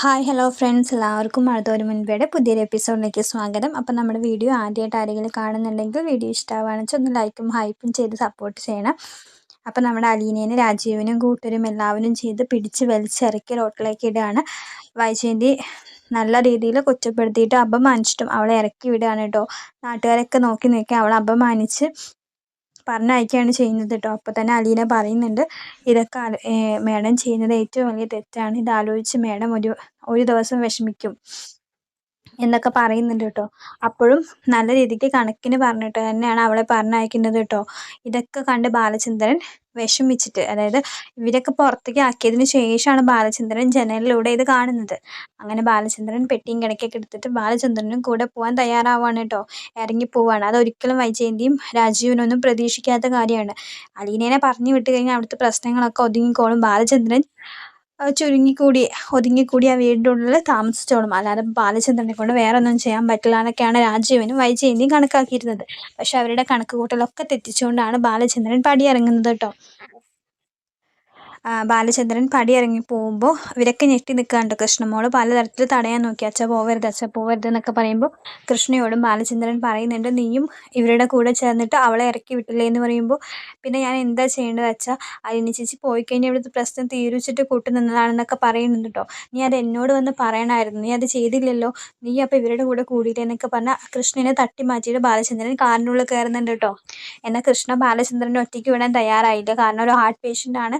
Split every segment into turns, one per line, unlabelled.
Hi hello friends എല്ലാവർക്കും മഴതോരു മുൻപേടെ പുതിയൊരു എപ്പിസോഡിലേക്ക് സ്വാഗതം. അപ്പം നമ്മുടെ വീഡിയോ ആദ്യമായിട്ട് ആരെങ്കിലും കാണുന്നുണ്ടെങ്കിൽ വീഡിയോ ഇഷ്ടമാണെന്ന് ഒന്ന് ലൈക്കും ഹൈപ്പും ചെയ്ത് സപ്പോർട്ട് ചെയ്യണം. അപ്പം നമ്മുടെ അലീനേനെ രാജീവിനും കൂട്ടരും എല്ലാവരും ചെയ്ത് പിടിച്ച് വലിച്ചിറക്കി റോട്ടിലേക്ക് ഇടുകയാണ് വൈജയന്തി നല്ല രീതിയിൽ കൊച്ചപ്പെടുത്തിയിട്ട് അപമാനിച്ചിട്ടും അവളെ ഇറക്കി വിടുകയാണ് കേട്ടോ. നാട്ടുകാരൊക്കെ നോക്കി നിൽക്കുക അവളെ അപമാനിച്ച് പറഞ്ഞയക്കുകയാണ് ചെയ്യുന്നത് കേട്ടോ. അപ്പോൾ തന്നെ അലീന പറയുന്നുണ്ട് ഇതൊക്കെ മേഡം ചെയ്യുന്നത് ഏറ്റവും വലിയ തെറ്റാണ്. ഇത് ആലോചിച്ച് മേഡം ഒരു ഒരു ദിവസം വിഷമിക്കും. എന്നൊക്കെ പറയുന്നുണ്ട് കേട്ടോ. അപ്പോഴും നല്ല രീതിക്ക് കണക്കിന് പറഞ്ഞിട്ട് തന്നെയാണ് അവളെ പറഞ്ഞയക്കുന്നത് കേട്ടോ. ഇതൊക്കെ കണ്ട് ബാലചന്ദ്രൻ വിഷമിച്ചിട്ട് അതായത് ഇവരൊക്കെ പുറത്തേക്ക് ആക്കിയതിന് ശേഷമാണ് ബാലചന്ദ്രൻ ജനലിലൂടെ ഇത് കാണുന്നത്. അങ്ങനെ ബാലചന്ദ്രൻ പെട്ടിയും കിടക്കൊക്കെ എടുത്തിട്ട് ബാലചന്ദ്രനും കൂടെ പോകാൻ തയ്യാറാവാണ് കേട്ടോ. ഇറങ്ങി പോവാണ്. അതൊരിക്കലും വൈജയന്തിയും രാജീവനൊന്നും പ്രതീക്ഷിക്കാത്ത കാര്യമാണ്. അലീനേനെ പറഞ്ഞു വിട്ട് കഴിഞ്ഞാൽ അവിടുത്തെ പ്രശ്നങ്ങളൊക്കെ ഒതുങ്ങിക്കോളും. ബാലചന്ദ്രൻ ചുരുങ്ങിക്കൂടി ഒതുങ്ങിക്കൂടി ആ വീടിന്റെ ഉള്ളിൽ താമസിച്ചോളും. അല്ലാതെ ബാലചന്ദ്രനെ കൊണ്ട് വേറെ ഒന്നും ചെയ്യാൻ പറ്റില്ല എന്നൊക്കെയാണ് രാജീവനും വൈജയന്തിയും കണക്കാക്കിയിരുന്നത്. പക്ഷെ അവരുടെ കണക്ക് കൂട്ടലൊക്കെ തെറ്റിച്ചുകൊണ്ടാണ് ബാലചന്ദ്രൻ പടിയിറങ്ങുന്നത് കേട്ടോ. ബാലചന്ദ്രൻ പടിയിറങ്ങി പോകുമ്പോൾ ഇവരൊക്കെ ഞെട്ടി നിൽക്കാണ്ട് കൃഷ്ണമോൾ. പലതരത്തിൽ തടയാൻ നോക്കി. അച്ഛ പോവരുത് അച്ഛ പോവരുത് എന്നൊക്കെ പറയുമ്പോൾ കൃഷ്ണയോടും ബാലചന്ദ്രൻ പറയുന്നുണ്ട് നീയും ഇവരുടെ കൂടെ ചേർന്നിട്ട് അവളെ ഇറക്കി വിട്ടില്ലേ? എന്ന് പറയുമ്പോൾ പിന്നെ ഞാൻ എന്താ ചെയ്യേണ്ടത് അച്ഛ? അലിനി ചേച്ചി പോയി കഴിഞ്ഞാൽ ഇവിടുത്തെ പ്രശ്നം തീരുവച്ചിട്ട് കൂട്ടു നിന്നതാണെന്നൊക്കെ പറയുന്നുണ്ട് കേട്ടോ. നീ അത് എന്നോട് വന്ന് പറയണമായിരുന്നു നീ അത് ചെയ്തില്ലല്ലോ. നീ അപ്പോൾ ഇവരുടെ കൂടെ കൂടിയില്ലേ? എന്നൊക്കെ പറഞ്ഞാൽ കൃഷ്ണനെ തട്ടി മാറ്റിയിട്ട് ബാലചന്ദ്രൻ കാറിനുള്ളിൽ കയറുന്നുണ്ട് കേട്ടോ. എന്നാൽ കൃഷ്ണ ബാലചന്ദ്രനെ ഒറ്റയ്ക്ക് വിടാൻ തയ്യാറായില്ല. കാരണം ഒരു ഹാർട്ട് പേഷ്യന്റ് ആണ്.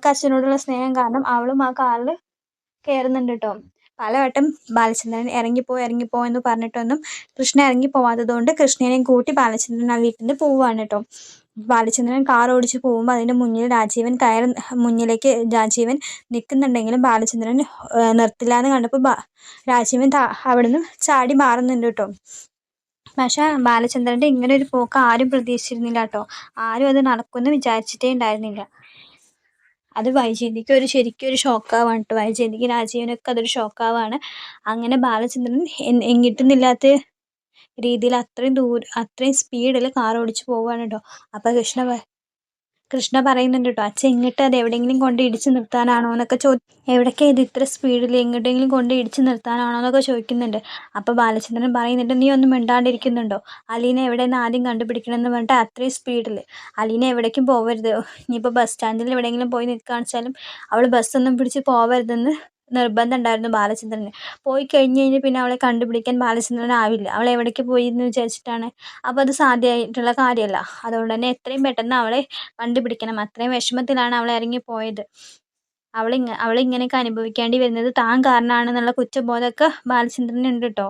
അവൾക്ക് അച്ഛനോടുള്ള സ്നേഹം കാരണം അവളും ആ കാറിൽ കയറുന്നുണ്ട് കേട്ടോ പലവട്ടം ബാലചന്ദ്രൻ ഇറങ്ങിപ്പോ ഇറങ്ങിപ്പോ എന്ന് പറഞ്ഞിട്ടൊന്നും കൃഷ്ണ ഇറങ്ങി പോവാത്തത് കൊണ്ട് കൃഷ്ണനെയും കൂട്ടി ബാലചന്ദ്രൻ ആ വീട്ടിൽ നിന്ന് പോവുകയാണ് കേട്ടോ ബാലചന്ദ്രൻ കാർ ഓടിച്ച് പോകുമ്പോൾ അതിന്റെ മുന്നിൽ രാജീവൻ കയറി മുന്നിലേക്ക് രാജീവൻ നിൽക്കുന്നുണ്ടെങ്കിലും ബാലചന്ദ്രൻ നിർത്തില്ല എന്ന് കണ്ടപ്പോൾ രാജീവൻ അവിടുന്ന് ചാടി മാറുന്നുണ്ട് കേട്ടോ പക്ഷേ ബാലചന്ദ്രന്റെ ഇങ്ങനെ ഒരു പോക്ക് ആരും പ്രതീക്ഷിച്ചിരുന്നില്ല കേട്ടോ ആരും അത് നടക്കുമെന്ന് വിചാരിച്ചിട്ടേ ഉണ്ടായിരുന്നില്ല. അത് വൈജയന്തിക്ക് ഒരു ശരിക്കും ഒരു ഷോക്കാവാണ് വൈജയന്തിക്ക് രാജീവനൊക്കെ അതൊരു ഷോക്കാവാണ് അങ്ങനെ ബാലചന്ദ്രൻ എങ്ങിട്ടുന്നില്ലാത്ത രീതിയിൽ അത്രയും ദൂരം അത്രയും സ്പീഡിൽ കാർ ഓടിച്ച് പോവുകയാണ് കേട്ടോ അപ്പോൾ കൃഷ്ണ കൃഷ്ണ പറയുന്നുണ്ട് കേട്ടോ അച്ഛൻ ഇങ്ങോട്ട് അത് എവിടെയെങ്കിലും കൊണ്ട് ഇടിച്ച് നിർത്താനാണോ എന്നൊക്കെ ചോ എവിടൊക്കെ ഇത് ഇത്ര സ്പീഡിൽ എങ്ങോട്ടെങ്കിലും കൊണ്ട് ഇടിച്ച് നിർത്താനാണോ എന്നൊക്കെ ചോദിക്കുന്നുണ്ട്. അപ്പോൾ ബാലചന്ദ്രൻ പറയുന്നുണ്ട് നീ ഒന്നും മിണ്ടാണ്ടിരിക്കുന്നുണ്ടോ? അലീന എവിടെയെന്ന് ആദ്യം കണ്ടുപിടിക്കണം എന്ന് പറഞ്ഞിട്ട് അത്രയും സ്പീഡിൽ അലീനെ എവിടേക്കും പോവരുത്. ഇനിയിപ്പോൾ ബസ് സ്റ്റാൻഡിൽ എവിടെയെങ്കിലും പോയി നിൽക്കുകയാണെന്ന് അവൾ ബസ്സൊന്നും പിടിച്ച് പോവരുതെന്ന് നിർബന്ധം ഉണ്ടായിരുന്നു ബാലചന്ദ്രന്. പോയി കഴിഞ്ഞ് കഴിഞ്ഞാൽ പിന്നെ അവളെ കണ്ടുപിടിക്കാൻ ബാലചന്ദ്രന് ആവില്ല. അവൾ എവിടേക്ക് പോയി എന്ന് വിചാരിച്ചിട്ടാണ്. അപ്പോൾ അത് സാധ്യമായിട്ടുള്ള കാര്യമല്ല. അതുകൊണ്ട് തന്നെ എത്രയും പെട്ടെന്ന് അവളെ കണ്ടുപിടിക്കണം. അത്രയും വിഷമത്തിലാണ് അവൾ ഇറങ്ങി പോയത് അവളിങ്ങ അവളിങ്ങനെയൊക്കെ അനുഭവിക്കേണ്ടി വരുന്നത് താൻ കാരണമാണെന്നുള്ള കുറ്റബോധമൊക്കെ ബാലചന്ദ്രനുണ്ട് കേട്ടോ.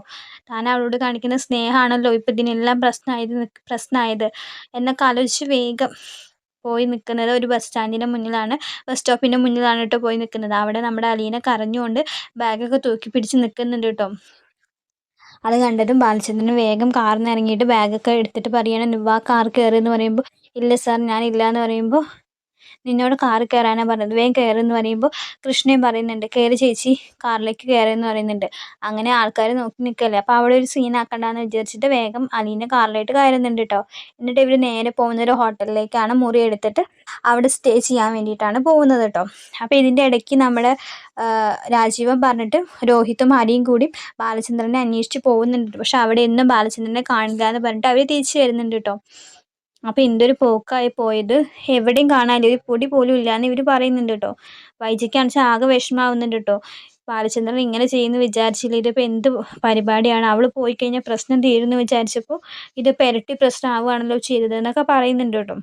താൻ അവളോട് കാണിക്കുന്ന സ്നേഹമാണല്ലോ. ഇപ്പം ഇതിനെല്ലാം പ്രശ്നമായത് പ്രശ്നമായത്. എന്നൊക്കെ ആലോചിച്ച് വേഗം പോയി നിൽക്കുന്നത് ഒരു ബസ് സ്റ്റാൻഡിന്റെ മുന്നിലാണ്. ബസ് സ്റ്റോപ്പിന്റെ മുന്നിലാണ് കേട്ടോ പോയി നിൽക്കുന്നത് അവിടെ നമ്മുടെ അലീന കരഞ്ഞുകൊണ്ട് ബാഗൊക്കെ തൂക്കി പിടിച്ച് നിൽക്കുന്നുണ്ട് കേട്ടോ അത് കണ്ടതും ബാലചന്ദ്രൻ വേഗം കാറിൽ നിന്ന് ഇറങ്ങിയിട്ട് ബാഗൊക്കെ എടുത്തിട്ട് പറയാണ് നിവാ കാർ കയറി എന്ന് പറയുമ്പോൾ ഇല്ല സാർ ഞാനില്ല എന്ന് പറയുമ്പോൾ നിന്നോട് കാറിൽ കയറാനാണ് പറഞ്ഞത്. വേഗം കയറുമെന്ന് പറയുമ്പോൾ കൃഷ്ണയും പറയുന്നുണ്ട് കയറി ചേച്ചി കാറിലേക്ക് കയറുമെന്ന് പറയുന്നുണ്ട്. അങ്ങനെ ആൾക്കാർ നോക്കി നിൽക്കല്ലേ അപ്പോൾ അവിടെ ഒരു സീൻ ആക്കണ്ടെന്ന് വിചാരിച്ചിട്ട് വേഗം അലീനെ കാറിലേക്ക് കയറുന്നുണ്ട് കേട്ടോ എന്നിട്ട് ഇവർ നേരെ പോകുന്ന ഒരു ഹോട്ടലിലേക്കാണ് മുറി എടുത്തിട്ട് അവിടെ സ്റ്റേ ചെയ്യാൻ വേണ്ടിയിട്ടാണ് പോകുന്നത് കേട്ടോ അപ്പോൾ ഇതിന്റെ ഇടയ്ക്ക് നമ്മൾ രാജീവൻ പറഞ്ഞിട്ട് രോഹിത്തും ഹരിയും കൂടി ബാലചന്ദ്രനെ അന്വേഷിച്ച് പോകുന്നുണ്ട് പക്ഷെ അവിടെ എന്നും ബാലചന്ദ്രനെ കാണില്ല എന്ന് പറഞ്ഞിട്ട് അവർ തിരിച്ചു വരുന്നുണ്ട് കേട്ടോ അപ്പോൾ ഒരു പോക്കായി പോയത് എവിടെയും കാണാനില്ല. ഒരു പൊടി പോലും ഇല്ലാന്ന് ഇവർ പറയുന്നുണ്ട് കേട്ടോ വൈജിക്കാണെച്ചാൽ ആകെ വിഷമാവുന്നുണ്ട് കേട്ടോ ബാലചന്ദ്രൻ ഇങ്ങനെ ചെയ്യുന്നു വിചാരിച്ചില്ല. ഇതിപ്പോൾ എന്ത് പരിപാടിയാണ്? അവൾ പോയി കഴിഞ്ഞാൽ പ്രശ്നം തീരുമെന്ന് വിചാരിച്ചപ്പോൾ പെരട്ടി പ്രശ്നം പ്രശ്നമാവുകയാണല്ലോ ചെയ്തത് എന്നൊക്കെ പറയുന്നുണ്ട് കേട്ടോ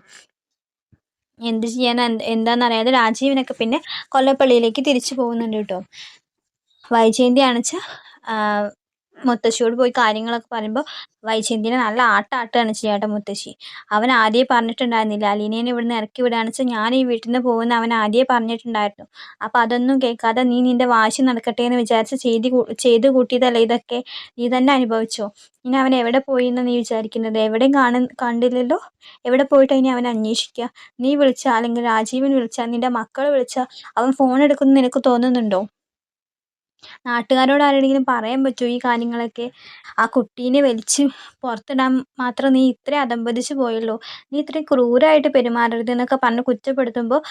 എന്ത് ചെയ്യാൻ എന്താണെന്നറിയാതെ രാജീവിനൊക്കെ പിന്നെ കൊല്ലപ്പള്ളിയിലേക്ക് തിരിച്ചു പോകുന്നുണ്ട് കേട്ടോ വൈജയന്തി ആണെച്ചാൽ മുത്തശ്ശിയോട് പോയി കാര്യങ്ങളൊക്കെ പറയുമ്പോൾ വൈജയന്തിനെ നല്ല ആട്ടാട്ടാണ് ചേട്ടൻ മുത്തശ്ശി. അവൻ ആദ്യം പറഞ്ഞിട്ടുണ്ടായിരുന്നില്ല. അലീനേനെ ഇവിടുന്ന് ഇറക്കി വിടുകയാണ് വെച്ചാൽ ഞാൻ ഈ വീട്ടിൽ നിന്ന് പോകുന്ന അവൻ ആദ്യമേ പറഞ്ഞിട്ടുണ്ടായിരുന്നു. അപ്പോൾ അതൊന്നും കേൾക്കാതെ നീ നിന്റെ വാശി നടക്കട്ടെ എന്ന് വിചാരിച്ച് ചെയ്ത് ചെയ്ത് കൂട്ടിയതല്ലേ ഇതൊക്കെ നീ തന്നെ അനുഭവിച്ചോ? ഇനി അവൻ എവിടെ പോയി എന്ന് നീ വിചാരിക്കുന്നത്? എവിടെയും കാണ കണ്ടില്ലല്ലോ? എവിടെ പോയിട്ട് ഇനി അവൻ അന്വേഷിക്കുക നീ വിളിച്ചാൽ അല്ലെങ്കിൽ രാജീവൻ വിളിച്ചാൽ നിന്റെ മക്കൾ വിളിച്ചാൽ അവൻ ഫോൺ എടുക്കുമെന്ന് നിനക്ക് തോന്നുന്നുണ്ടോ? നാട്ടുകാരോട് ആരോടെങ്കിലും പറയാൻ പറ്റുമോ ഈ കാര്യങ്ങളൊക്കെ? ആ കുട്ടീനെ വലിച്ച് പുറത്തിടാൻ മാത്രം നീ ഇത്രയും അധംപതിച്ച് പോയല്ലോ. നീ ഇത്രയും ക്രൂരമായിട്ട് പെരുമാറരുത് എന്നൊക്കെ പറഞ്ഞ് കുറ്റപ്പെടുത്തുമ്പോൾ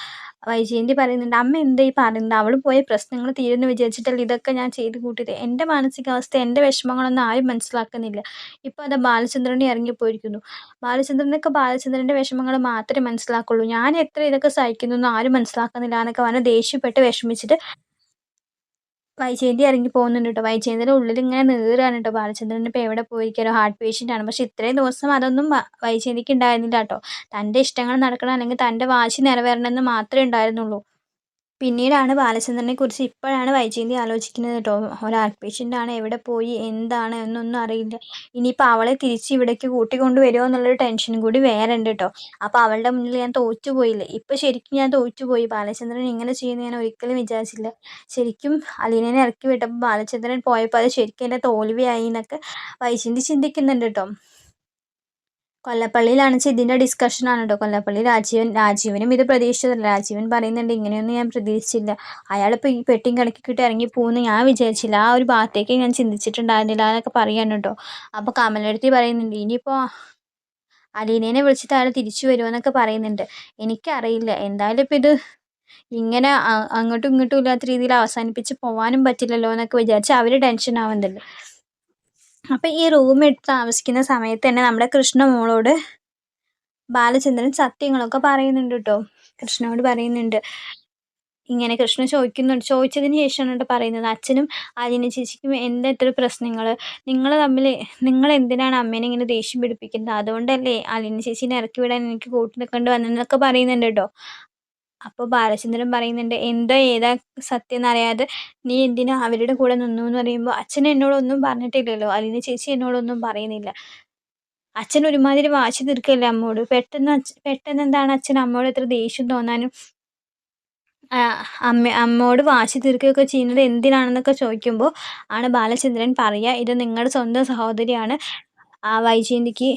വൈജയന്തി പറയുന്നുണ്ട് അമ്മ എന്താ ഈ പറയുന്നത്? അവൾ പോയ പ്രശ്നങ്ങൾ തീരുമെന്ന് വിചാരിച്ചിട്ടല്ല ഇതൊക്കെ ഞാൻ ചെയ്ത് കൂട്ടിയത്? എന്റെ മാനസികാവസ്ഥ എന്റെ വിഷമങ്ങളൊന്നും ആരും മനസ്സിലാക്കുന്നില്ല. ഇപ്പോൾ അത് ബാലചന്ദ്രനെ ഇറങ്ങിപ്പോയിരിക്കുന്നു. ബാലചന്ദ്രനൊക്കെ ബാലചന്ദ്രന്റെ വിഷമങ്ങൾ മാത്രമേ മനസ്സിലാക്കുള്ളൂ. ഞാൻ എത്ര ഇതൊക്കെ സഹിക്കുന്നു എന്ന് ആരും മനസ്സിലാക്കുന്നില്ല എന്നൊക്കെ പറഞ്ഞ് ദേഷ്യപ്പെട്ട് വിഷമിച്ചിട്ട് വൈജയന്തി ഇറങ്ങി പോകുന്നുണ്ട് കേട്ടോ വൈജയന്തിയുടെ ഉള്ളിൽ ഇങ്ങനെ നീറുകയാണ് കേട്ടോ ബാലചന്ദ്രൻ ഇപ്പോൾ എവിടെ പോയിരിക്കാനോ? ഹാർട്ട് പേഷ്യന്റ് ആണ്. പക്ഷേ ഇത്രയും ദിവസം അതൊന്നും വൈജയന്തിക്ക് ഉണ്ടായിരുന്നില്ല കേട്ടോ തന്റെ ഇഷ്ടങ്ങൾ നടക്കണം അല്ലെങ്കിൽ തന്റെ വാശി നിറവേറണമെന്ന് മാത്രമേ ഉണ്ടായിരുന്നുള്ളൂ. പിന്നീടാണ് ബാലചന്ദ്രനെ കുറിച്ച് ഇപ്പോഴാണ് വൈജയന്തി ആലോചിക്കുന്നത് കേട്ടോ ഒരു ഹാർട്ട് പേഷ്യന്റ് ആണ് എവിടെ പോയി എന്താണ് എന്നൊന്നും അറിയില്ല. ഇനിയിപ്പോൾ അവളെ തിരിച്ച് ഇവിടേക്ക് കൂട്ടിക്കൊണ്ട് വരുമോ എന്നുള്ളൊരു ടെൻഷനും കൂടി വേറെ ഉണ്ട് കേട്ടോ അപ്പോൾ അവളുടെ മുന്നിൽ ഞാൻ തോറ്റുപോയില്ലേ ഇപ്പോൾ ശരിക്കും ഞാൻ തോറ്റുപോയി ബാലചന്ദ്രൻ ഇങ്ങനെ ചെയ്യുന്ന ഞാൻ ഒരിക്കലും വിചാരിച്ചില്ല. ശരിക്കും അലീനനെ ഇറക്കി വിട്ടപ്പോൾ ബാലചന്ദ്രൻ പോയപ്പോൾ അത് ശരിക്കും എന്റെ തോൽവിയായി എന്നൊക്കെ വൈജയന്തി ചിന്തിക്കുന്നുണ്ട് കേട്ടോ കൊല്ലപ്പള്ളിയിലാണ് വെച്ചാൽ ഇതിന്റെ ഡിസ്കഷനാണ് കേട്ടോ കൊല്ലപ്പള്ളി രാജീവൻ രാജീവനും ഇത് പ്രതീക്ഷിച്ചതല്ല. രാജീവൻ പറയുന്നുണ്ട് ഇങ്ങനെയൊന്നും ഞാൻ പ്രതീക്ഷിച്ചില്ല. അയാളിപ്പോൾ ഈ പെട്ടിയും കിട്ടി ഇറങ്ങി പോകുമെന്ന് ഞാൻ വിചാരിച്ചില്ല. ആ ഒരു ഭാഗത്തേക്ക് ഞാൻ ചിന്തിച്ചിട്ടുണ്ടായിരുന്നില്ല എന്നൊക്കെ പറയാണ് കേട്ടോ അപ്പോൾ കമലെടുത്തി പറയുന്നുണ്ട് ഇനിയിപ്പോൾ അലീനേനെ വിളിച്ചിട്ട് അയാൾ തിരിച്ചു വരുമോ എന്നൊക്കെ പറയുന്നുണ്ട്. എനിക്കറിയില്ല. എന്തായാലും ഇപ്പോൾ ഇത് ഇങ്ങനെ അങ്ങോട്ടും ഇങ്ങോട്ടും ഇല്ലാത്ത രീതിയിൽ അവസാനിപ്പിച്ച് പോകാനും പറ്റില്ലല്ലോ എന്നൊക്കെ വിചാരിച്ച് അവർ ടെൻഷൻ ആവുന്നുണ്ട്. അപ്പം ഈ റൂം എടുത്ത് താമസിക്കുന്ന സമയത്ത് തന്നെ നമ്മുടെ കൃഷ്ണ മോളോട് ബാലചന്ദ്രൻ സത്യങ്ങളൊക്കെ പറയുന്നുണ്ട് കേട്ടോ കൃഷ്ണനോട് പറയുന്നുണ്ട്. ഇങ്ങനെ കൃഷ്ണ ചോദിക്കുന്നുണ്ട്. ചോദിച്ചതിന് ശേഷമാണ് കേട്ടോ പറയുന്നത്. അച്ഛനും അലിന ചേച്ചിക്കും എന്താ ഇത്ര പ്രശ്നങ്ങൾ നിങ്ങൾ തമ്മിൽ നിങ്ങൾ എന്തിനാണ് അമ്മേനെ ഇങ്ങനെ ദേഷ്യം പിടിപ്പിക്കുന്നത്? അതുകൊണ്ടല്ലേ അലിന ചേച്ചീനെ ഇറക്കി വിടാൻ എനിക്ക് കൂട്ടി നിൽക്കേണ്ടി വന്നതെന്നൊക്കെ പറയുന്നുണ്ട് കേട്ടോ അപ്പോൾ ബാലചന്ദ്രൻ പറയുന്നുണ്ട് എന്തോ ഏതാ സത്യം എന്നറിയാതെ നീ എന്തിനാ അവരുടെ കൂടെ നിന്നു? എന്ന് പറയുമ്പോൾ അച്ഛൻ എന്നോടൊന്നും പറഞ്ഞിട്ടില്ലല്ലോ അലീന ചേച്ചി എന്നോടൊന്നും പറയുന്നില്ല. അച്ഛൻ ഒരുമാതിരി വാശി തീർക്കല്ലേ അമ്മോട്? പെട്ടെന്ന് പെട്ടെന്ന് എന്താണ് അച്ഛൻ അമ്മോട് എത്ര ദേഷ്യം തോന്നാനും? അമ്മ അമ്മോട് വാശി തീർക്കുകയൊക്കെ ചെയ്യുന്നത് എന്തിനാണെന്നൊക്കെ ചോദിക്കുമ്പോൾ ആണ് ബാലചന്ദ്രൻ പറയുക ഇത് നിങ്ങളുടെ സ്വന്തം സഹോദരിയാണ്. ആ വൈജയന്തിക്ക്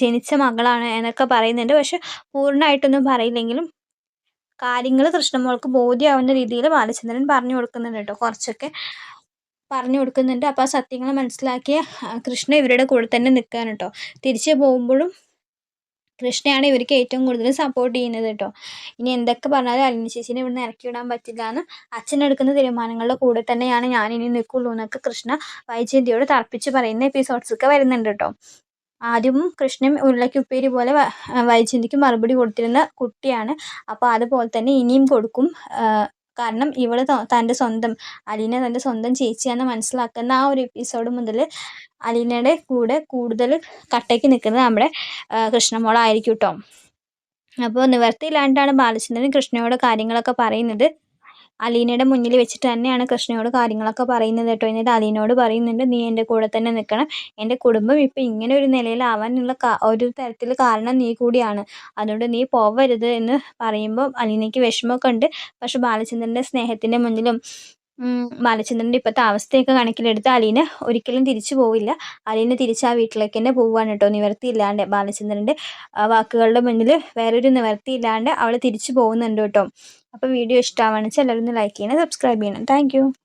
ജനിച്ച മകളാണ് എന്നൊക്കെ പറയുന്നുണ്ട്. പക്ഷെ പൂർണമായിട്ടൊന്നും പറയില്ലെങ്കിലും കാര്യങ്ങൾ കൃഷ്ണമോൾക്ക് ബോധ്യമാവുന്ന രീതിയിൽ ബാലചന്ദ്രൻ പറഞ്ഞു കൊടുക്കുന്നുണ്ട് കേട്ടോ. കുറച്ചൊക്കെ പറഞ്ഞു കൊടുക്കുന്നുണ്ട്. അപ്പോൾ ആ സത്യങ്ങൾ മനസ്സിലാക്കിയ കൃഷ്ണ ഇവരുടെ കൂടെ തന്നെ നിൽക്കാൻ കേട്ടോ. തിരിച്ചു പോകുമ്പോഴും കൃഷ്ണയാണ് ഇവർക്ക് ഏറ്റവും കൂടുതൽ സപ്പോർട്ട് ചെയ്യുന്നത് കേട്ടോ. ഇനി എന്തൊക്കെ പറഞ്ഞാലും അലിനി ഇവിടെ ഇവിടുന്ന് ഇറക്കി വിടാൻ പറ്റില്ല എന്ന് അച്ഛൻ എടുക്കുന്ന തീരുമാനങ്ങളുടെ കൂടെ തന്നെയാണ് ഞാൻ ഇനി നിൽക്കുള്ളൂ എന്നൊക്കെ കൃഷ്ണ വൈജയന്തിയോട് തർപ്പിച്ച് പറയുന്ന എപ്പിസോഡ്സൊക്കെ വരുന്നുണ്ട് കേട്ടോ. ആദ്യം കൃഷ്ണൻ ഉരുളക്കുപ്പേരി പോലെ വൈജയന്തിക്ക് മറുപടി കൊടുത്തിരുന്ന കുട്ടിയാണ്. അപ്പോൾ അതുപോലെ തന്നെ ഇനിയും കൊടുക്കും. കാരണം ഇവൾ തന്റെ സ്വന്തം അലീന തന്റെ സ്വന്തം ചേച്ചിയാണെന്ന് മനസ്സിലാക്കുന്ന ആ ഒരു എപ്പിസോഡ് മുതൽ അലീനയുടെ കൂടെ കൂടുതൽ കട്ടയ്ക്ക് നിൽക്കുന്നത് നമ്മുടെ കൃഷ്ണമോളായിരിക്കും കേട്ടോ അപ്പോൾ നിവർത്തിയില്ലാണ്ടാണ് ബാലചന്ദ്രൻ കൃഷ്ണയോട് കാര്യങ്ങളൊക്കെ പറയുന്നത്. അലീനയുടെ മുന്നിൽ വെച്ചിട്ട് തന്നെയാണ് കൃഷ്ണയോട് കാര്യങ്ങളൊക്കെ പറയുന്നത് കേട്ടോ. എന്നിട്ട് അലീനോട് പറയുന്നുണ്ട് നീ എന്റെ കൂടെ തന്നെ നിൽക്കണം. എന്റെ കുടുംബം ഇപ്പം ഇങ്ങനെ ഒരു നിലയിലാവാനുള്ള ഒരു തരത്തിൽ കാരണം നീ കൂടിയാണ്. അതുകൊണ്ട് നീ പോവരുത് എന്ന് പറയുമ്പോൾ അലീനയ്ക്ക് വിഷമമൊക്കെ ഉണ്ട്. പക്ഷെ ബാലചന്ദ്രന്റെ സ്നേഹത്തിന്റെ മുന്നിലും ബാലചന്ദ്രന്റെ ഇപ്പോഴത്തെ അവസ്ഥയൊക്കെ കണക്കിലെടുത്ത് അലീന ഒരിക്കലും തിരിച്ചു പോവില്ല. അലീന തിരിച്ച് ആ വീട്ടിലേക്ക് തന്നെ പോവുകയാണ് കേട്ടോ. നിവർത്തിയില്ലാണ്ട് ബാലചന്ദ്രന്റെ വാക്കുകളുടെ മുന്നിൽ വേറൊരു നിവർത്തിയില്ലാണ്ട് അവൾ തിരിച്ചു പോകുന്നുണ്ട് കേട്ടോ. അപ്പോൾ വീഡിയോ ഇഷ്ടമാണെന്ന് വെച്ചാൽ എല്ലാവരും ലൈക്ക് ചെയ്യണം സബ്സ്ക്രൈബ് ചെയ്യണം. താങ്ക്